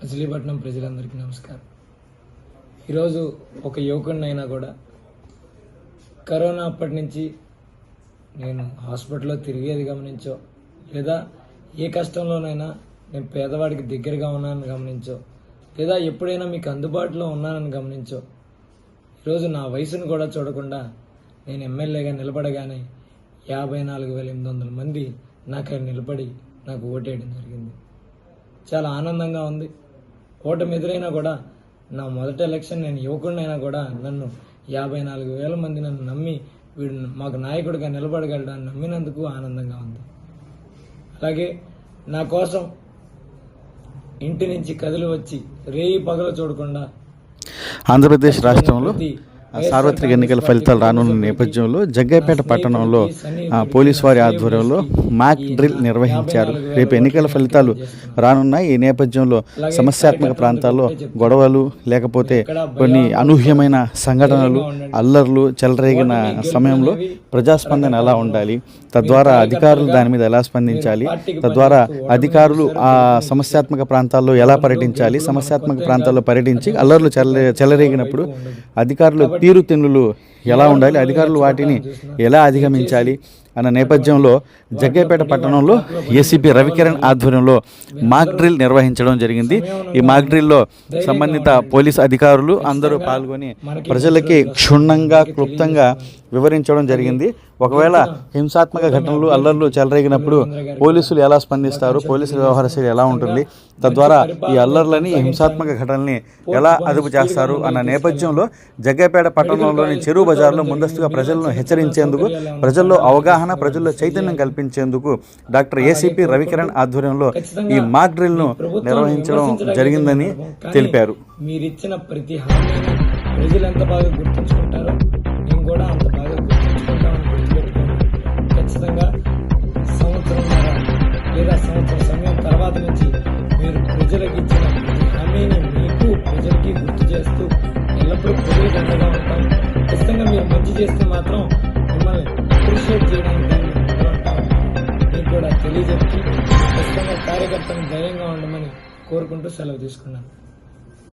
మచిలీపట్నం ప్రజలందరికీ నమస్కారం. ఈరోజు ఒక యువకుడినైనా కూడా కరోనా అప్పటి నుంచి నేను హాస్పిటల్లో తిరిగేది గమనించో లేదా ఏ కష్టంలోనైనా నేను పేదవాడికి దగ్గరగా ఉన్నానని గమనించో లేదా ఎప్పుడైనా మీకు అందుబాటులో ఉన్నానని గమనించో ఈరోజు నా వయసును కూడా చూడకుండా నేను ఎమ్మెల్యేగా నిలబడగానే యాభై నాలుగు వేల ఎనిమిది వందల మంది నాకు నిలబడి నాకు ఓటేయడం జరిగింది. చాలా ఆనందంగా ఉంది. ఓటమి ఎదురైనా కూడా నా మొదటి ఎలక్షన్ నేను యువకుడినైనా కూడా నన్ను యాభై నాలుగు వేల మంది నన్ను నమ్మి వీడు మాకు నాయకుడిగా నిలబడగలడని నమ్మినందుకు ఆనందంగా ఉంది. అలాగే నా కోసం ఇంటి నుంచి కదిలి వచ్చి రేయి పగలు చూడకుండా ఆంధ్రప్రదేశ్ రాష్ట్రంలో సార్వత్రిక ఎన్నికల ఫలితాలు రానున్న నేపథ్యంలో జగ్గైపేట పట్టణంలో పోలీసు వారి ఆధ్వర్యంలో మాక్ డ్రిల్ నిర్వహించారు. రేపు ఎన్నికల ఫలితాలు రానున్నాయి. ఈ నేపథ్యంలో సమస్యాత్మక ప్రాంతాల్లో గొడవలు లేకపోతే కొన్ని అనూహ్యమైన సంఘటనలు అల్లర్లు చెలరేగిన సమయంలో ప్రజాస్పందన ఎలా ఉండాలి? తద్వారా అధికారులు దాని మీద ఎలా స్పందించాలి? తద్వారా అధికారులు ఆ సమస్యాత్మక ప్రాంతాల్లో ఎలా పర్యటించాలి? సమస్యాత్మక ప్రాంతాల్లో పర్యటించి అల్లర్లు చెల చెలరేగినప్పుడు అధికారులు తీరుతెన్నులు ఎలా ఉండాలి? అధికారులు వాటిని ఎలా అధిగమించాలి? అన్న నేపథ్యంలో జగ్గైపేట పట్టణంలో ఏసీపీ రవికిరణ్ ఆధ్వర్యంలో మాక్ డ్రిల్ నిర్వహించడం జరిగింది. ఈ మాక్ డ్రిల్లో సంబంధిత పోలీస్ అధికారులు అందరూ పాల్గొని ప్రజలకి క్షుణ్ణంగా క్లుప్తంగా వివరించడం జరిగింది. ఒకవేళ హింసాత్మక ఘటనలు అల్లర్లు చెలరేగినప్పుడు పోలీసులు ఎలా స్పందిస్తారు? పోలీసుల వ్యవహార శైలి ఎలా ఉంటుంది? తద్వారా ఈ అల్లర్లని హింసాత్మక ఘటనల్ని ఎలా అదుపు చేస్తారు? అన్న నేపథ్యంలో జగ్గైపేట పట్టణంలోని చెరువు బజార్లో ముందస్తుగా ప్రజలను హెచ్చరించేందుకు ప్రజల్లో అవగాహన ప్రజల్లో చైతన్యం కల్పించేందుకు డాక్టర్ ఏసీపీ రవికిరణ్ ఆధ్వర్యంలో ఈ మాక్ డ్రిల్ను నిర్వహించడం జరిగిందని తెలిపారు. మీరిచ్చిన ప్రతి ప్రజలు ఎంత బాగా గుర్తుంచుకుంటారో మేము కూడా అంత బాగా గుర్తుంచుకుంటామని గుర్తుపెట్టుకోండి ఖచ్చితంగా సంవత్సరంన్నర లేదా సంవత్సరం సమయం తర్వాత నుంచి మీరు ప్రజలకు ఇచ్చిన హామీని మీకు ప్రజలకి గుర్తు చేస్తూ ఎల్లప్పుడూ ప్రజలకు అండగా ఉంటాం. ఖచ్చితంగా మీరు మంచి చేస్తే మాత్రం అప్రిషియేట్ చేయడానికి మీకు కూడా తెలియజెప్పి ఖచ్చితంగా కార్యకర్తను ధైర్యంగా ఉండమని కోరుకుంటూ సెలవు తీసుకున్నాను.